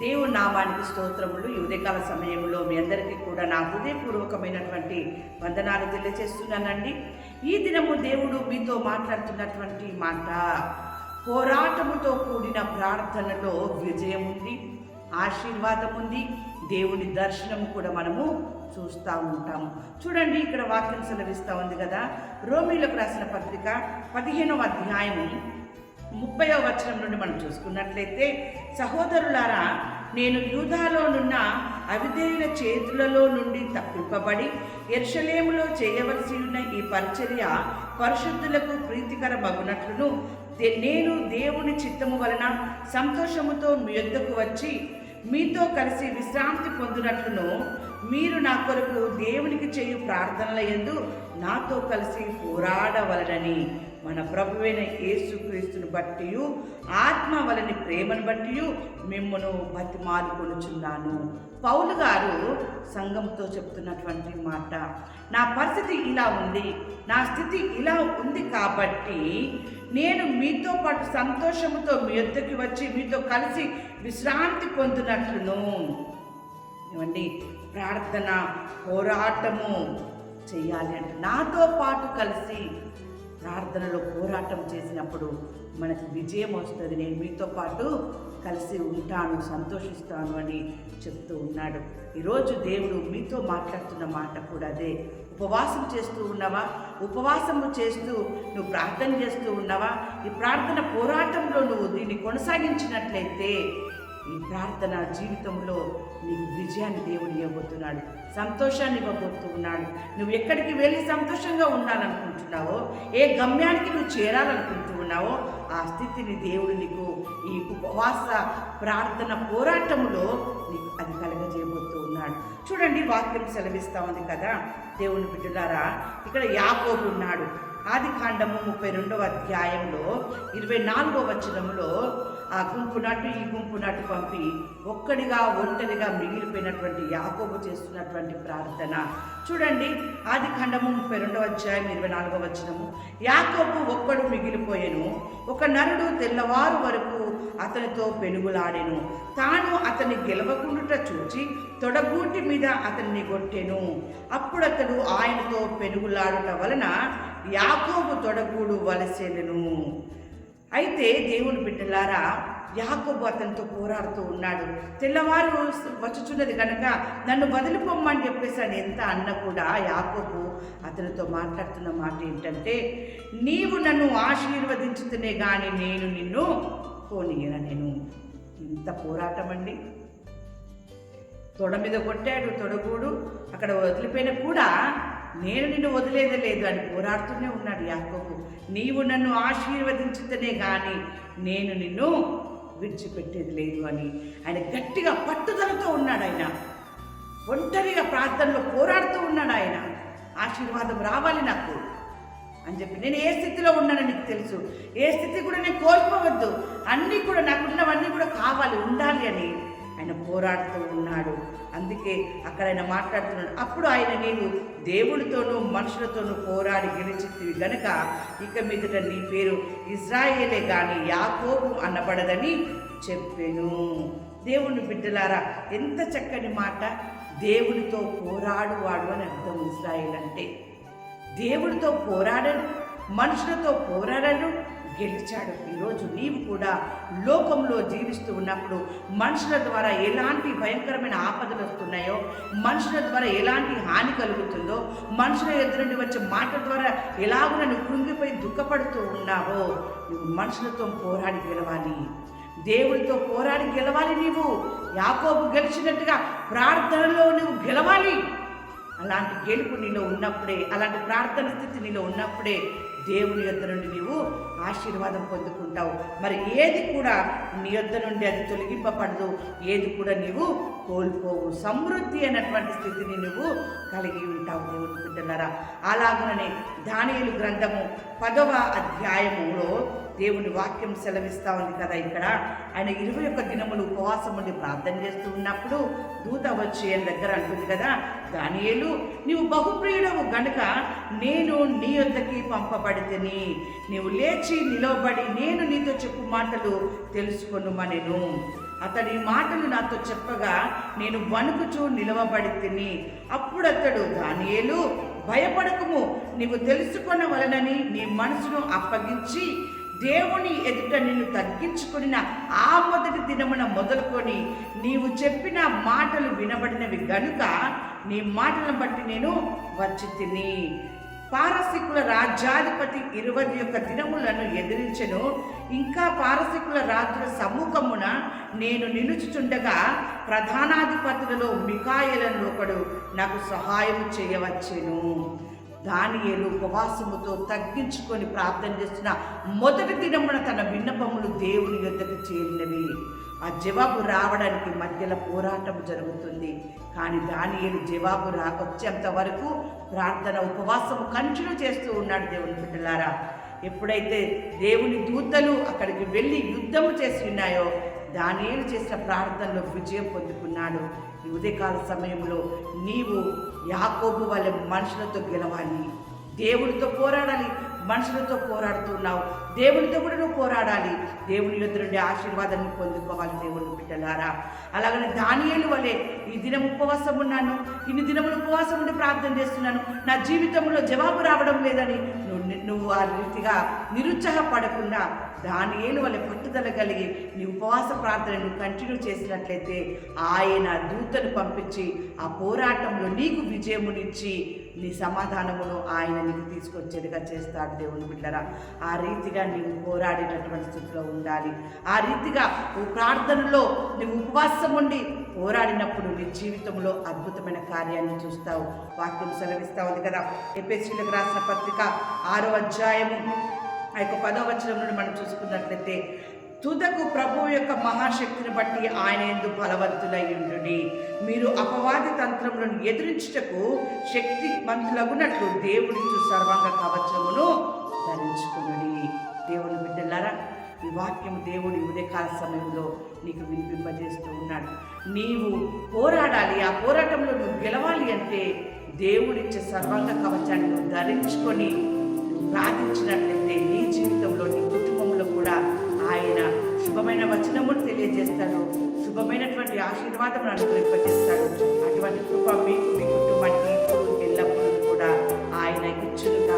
దేవుని నామానికి స్తోత్రములు. ఈ ఉదయకాల సమయంలో మీ అందరికీ కూడా నా హృదయపూర్వకమైనటువంటి వందనాలు తెలియజేస్తున్నానండి. ఈ దినము దేవుడు మీతో మాట్లాడుతున్నటువంటి మాట పోరాటముతో కూడిన ప్రార్థనలో విజయం ఉంది ఆశీర్వాదం ఉంది దేవుని దర్శనం కూడా మనము చూస్తూ ఉంటాము. చూడండి ఇక్కడ వాక్యం సెలవిస్తూ ఉంది కదా. రోమిలకు రాసిన పత్రిక పదిహేనవ అధ్యాయము ముప్పయో వచనం నుండి మనం చూసుకున్నట్లయితే సహోదరులారా నేను యూదాలోనున్న అవిధేయుల చేతులలో నుండి తప్పింపబడి ఎర్షలేములో చేయవలసి ఉన్న ఈ పరిచర్య పరిశుద్ధులకు ప్రీతికర మగునట్లును నేను దేవుని చిత్తము వలన సంతోషముతో మీ యొద్దకు వచ్చి మీతో కలిసి విశ్రాంతి పొందినట్లును మీరు నా కొరకు దేవునికి చేయు ప్రార్థనల ఎందు నాతో కలిసి పోరాడవలనని మన ప్రభువైన యేసుక్రీస్తుని బట్టి ఆత్మ వలని ప్రేమను బట్టి మిమ్మను బతిమాలుకొనుచున్నాను పౌలు గారు సంఘంతో చెప్తున్నటువంటి మాట నా పరిస్థితి ఇలా ఉంది నా స్థితి ఇలా ఉంది కాబట్టి నేను మీతో పాటు సంతోషంతో మీ యొద్దకి వచ్చి మీతో కలిసి విశ్రాంతి పొందినట్లును. ఏమండి? ప్రార్థన పోరాటము చేయాలి అంటే నాతో పాటు కలిసి ప్రార్థనలో పోరాటం చేసినప్పుడు మనకు విజయం వస్తుంది. నేను మీతో పాటు కలిసి ఉంటాను సంతోషిస్తాను అని చెప్తూ ఉన్నాడు. ఈరోజు దేవుడు మీతో మాట్లాడుతున్న మాట కూడా అదే. ఉపవాసం చేస్తూ ఉన్నావా? ఉపవాసము చేస్తూ నువ్వు ప్రార్థన చేస్తూ ఉన్నావా? ఈ ప్రార్థన పోరాటంలో నువ్వు దీన్ని కొనసాగించినట్లయితే ఈ ప్రార్థన జీవితంలో నీకు విజయాన్ని దేవుడు ఇవ్వబోతున్నాడు సంతోషాన్ని ఇవ్వబోతున్నాడు. నువ్వు ఎక్కడికి వెళ్ళి సంతోషంగా ఉండాలనుకుంటున్నావో ఏ గమ్యానికి నువ్వు చేరాలనుకుంటూ ఉన్నావో ఆ స్థితిని దేవుడు నీకు ఈ ఉపవాస ప్రార్థన పోరాటములో నీకు అది కలగజేయబోతూ ఉన్నాడు. చూడండి వాక్యం సెలవిస్తా ఉంది కదా. దేవుని బిడ్డలారా ఇక్కడ యాకోబు ఉన్నాడు. ఆది కాండము ముప్పై రెండవ అధ్యాయంలో ఇరవై నాలుగో వచనంలో ఆ గుంపు నాటు ఈ గుంపు నాటు పంపి ఒక్కడిగా ఒంటరిగా మిగిలిపోయినటువంటి యాకోబు చేస్తున్నటువంటి ప్రార్థన. చూడండి ఆది ఖండము ముప్పై రెండవ అధ్యాయం ఇరవై నాలుగవ వచనము. యాకోబు ఒక్కడు మిగిలిపోయాను. ఒక నరుడు తెల్లవారు వరకు అతనితో పెనుగులాడెను. తాను అతన్ని గెలవకుండుట చూచి తొడగూటి మీద అతన్ని కొట్టెను. అప్పుడు అతడు ఆయనతో పెనుగులాడుట వలన యాకోబు తొడగూడు వలసెనెను. అయితే దేవుని బిడ్డలారా యాకోబు అతనితో పోరాడుతూ ఉన్నాడు. తెల్లవారు వచ్చుచున్నది కనుక నన్ను వదిలిపోమ్మని చెప్పేసి అని ఎంత అన్న కూడా యాకోబు అతనితో మాట్లాడుతున్న మాట ఏంటంటే నీవు నన్ను ఆశీర్వదించుతూనే కానీ నేను నిన్ను పోనీయన నేను. ఇంత పోరాటం అండి తొడ మీద కొట్టాడు తొడగూడు అక్కడ వదిలిపోయిన కూడా నేను నిన్ను వదిలేదే లేదు అని పోరాడుతూనే ఉన్నాడు యాకోబు. నీవు నన్ను ఆశీర్వదించితేనే కానీ నేను నిన్ను విడిచిపెట్టేది లేదు అని. ఆయన గట్టిగా పట్టుదలతో ఉన్నాడు ఆయన. ఒంటరిగా ప్రార్థనలో పోరాడుతూ ఉన్నాడు ఆయన. ఆశీర్వాదం రావాలి నాకు అని చెప్పి నేను ఏ స్థితిలో ఉన్నానో నీకు తెలుసు. ఏ స్థితి కూడా నేను కోల్పోవద్దు. అన్నీ కూడా నాకున్నవన్నీ కూడా కావాలి ఉండాలి అని. ఆయన పోరాడుతూ ఉన్నాడు. అందుకే అక్కడ ఆయన మాట్లాడుతున్నాడు. అప్పుడు ఆయన నేను దేవుడితోనూ మనుషులతోనూ పోరాడి గెలిచితివి గనుక ఇక మీదట నీ పేరు ఇజ్రాయేలే కానీ యాకోబు అనబడదని చెప్పాను. దేవుని బిడ్డలారా ఎంత చక్కని మాట. దేవుడితో పోరాడువాడు అని అర్థం ఇజ్రాయేల్ అంటే. దేవుడితో పోరాడను మనుషులతో పోరాడను గెలిచాడు. ఈరోజు నీవు కూడా లోకంలో జీవిస్తూ ఉన్నప్పుడు మనుషుల ద్వారా ఎలాంటి భయంకరమైన ఆపదలు వస్తున్నాయో మనుషుల ద్వారా ఎలాంటి హాని కలుగుతుందో మనుషుల ఎదురుండి వచ్చే మాట ద్వారా ఎలాగో నువ్వు కృంగిపోయి దుఃఖపడుతూ ఉన్నావో నువ్వు మనుషులతో పోరాడి గెలవాలి. దేవుడితో పోరాడి గెలవాలి నీవు. యాకోబు గెలిచినట్టుగా ప్రార్థనలో నువ్వు గెలవాలి. అలాంటి గెలుపు నీలో ఉన్నప్పుడే అలాంటి ప్రార్థన స్థితి నీలో ఉన్నప్పుడే దేవుని యొద్ నుండి నీవు ఆశీర్వాదం పొందుకుంటావు. మరి ఏది కూడా నీ యొద్ నుండి అది తొలగింపబడదు. ఏది కూడా నీవు కోల్పోవు. సమృద్ధి అయినటువంటి స్థితిని నువ్వు కలిగి ఉంటావు దేవుని బిడ్డలారా. అలాగనే దానియులు గ్రంథము పదవ అధ్యాయములో దేవుని వాక్యం సెలవిస్తా ఉంది కదా ఇక్కడ. ఆయన ఇరవై ఒక్క దినములు ఉపవాసం ఉండి ప్రార్థన చేస్తూ ఉన్నప్పుడు దూత వచ్చి ఆయన దగ్గర అంటుంది కదా దానియేలు నీవు బహుప్రియుడవు గనుక నేను నీ యొద్దకి తిని నీవు లేచి నిలవబడి నేను నీతో చెప్పు మాటలు తెలుసుకొనుమనెను. అతడి మాటలు నాతో చెప్పగా నేను వణుకుచూ నిలవబడి తిని అప్పుడు అతడు దానియేలు భయపడకము. నీవు తెలుసుకొనవలనని నీ మనసును అప్పగించి దేవుని ఎదుట నిన్ను తగ్గించుకున్న ఆ మొదటి దినమున మొదలుకొని నీవు చెప్పిన మాటలు వినబడినవి గనుక నీ మాటలను బట్టి నేను వచ్చి తిని పారసికుల రాజ్యాధిపతి ఇరవై యొక్క దినములను ఎదిరించెను. ఇంకా పారసికుల రాజుల సమ్ముఖమున నేను నిలుచుచుండగా ప్రధానాధిపతులలో మికాయలను ఒకడు నాకు సహాయం చేయవచ్చెను. దానియేలు ఉపవాసముతో తగ్గించుకొని ప్రార్థన చేస్తున్న మొదటి దినమున తన విన్నపములు దేవుని యొద్దకు చేరినవి. ఆ జవాబు రావడానికి మధ్యలో పోరాటం జరుగుతుంది. కానీ దానియలు జవాబు రాకొచ్చేంత వరకు ప్రార్థన ఉపవాసము కంటిన్యూ చేస్తూ ఉన్నాడు దేవుని బిడ్డలారా. ఎప్పుడైతే దేవుని దూతలు అక్కడికి వెళ్ళి యుద్ధము చేసి ఉన్నాయో దానియలు చేసిన ప్రార్థనలో విజయం పొందుకున్నాడు. ఈ ఉదయకాల సమయంలో నీవు యాకోబు వాళ్ళ మనుషులతో గెలవాలి దేవుడితో పోరాడాలి మనుషులతో పోరాడుతున్నావు. దేవునితో కూడా నువ్వు పోరాడాలి. దేవుని యొద్ద నుండి ఆశీర్వాదాన్ని పొందుకోవాలి దేవుని బిడ్డలారా. అలాగనే దానియేలు వలె ఈ దినం ఉపవాసం ఉన్నాను. ఇన్ని దినములు ఉపవాసం ఉండి ప్రార్థన చేస్తున్నాను. నా జీవితంలో జవాబు రావడం లేదని నువ్వు నువ్వు ఆ రీతిగా నిరుత్సాహపడకుండా దానియేలు వలె పట్టుదల కలిగి నీ ఉపవాస ప్రార్థనను కంటిన్యూ చేసినట్లయితే ఆయన దూతను పంపించి ఆ పోరాటంలో నీకు విజయమునిచ్చి నీ సమాధానమును ఆయన నీకు తీసుకొచ్చేదిగా చేస్తాడు దేవుని బిడ్డరా. ఆ రీతిగా నీవు పోరాడేటటువంటి స్థితిలో ఉండాలి. ఆ రీతిగా నువ్వు ప్రార్థనలో నువ్వు ఉపవాసం ఉండి పోరాడినప్పుడు నీ జీవితంలో అద్భుతమైన కార్యాన్ని చూస్తావు. వాక్యం సెలవిస్తా ఉంది కదా. ఎపిఎస్సీలకు రాసిన పత్రిక ఆరో అధ్యాయము ఆ యొక్క పదో వచనం నుండి మనం చూసుకున్నట్లయితే తుదకు ప్రభువు యొక్క మహాశక్తిని బట్టి ఆయన ఎందు బలవంతులయ్యుండుడి మీరు అపవాది తంత్రములను ఎదిరించుటకు శక్తి మంతులగునట్లు దేవుడిచ్చు సర్వాంగ కవచమును ధరించుకునుడి. దేవుని బిడ్డలారా ఈ వాక్యం దేవుడి ఉదయకాల సమయంలో నీకు వినిపింపజేస్తూ ఉన్నాడు. నీవు పోరాడాలి ఆ పోరాటంలో నువ్వు గెలవాలి అంటే దేవుడిచ్చే సర్వాంగ కవచాన్ని నువ్వు ధరించుకొని ప్రార్థించినట్లయితే నీ జీవితంలో నీ కుటుంబంలో కూడా ఆయన శుభమైన వచనమును తెలియజేస్తాడు. శుభమైనటువంటి ఆశీర్వాదం అనుగ్రహింపజేస్తాడు. అటువంటి కృప మీకు మీ కుటుంబానికి ఎల్లప్పుడూ కూడా ఆయన ఇచ్చుగా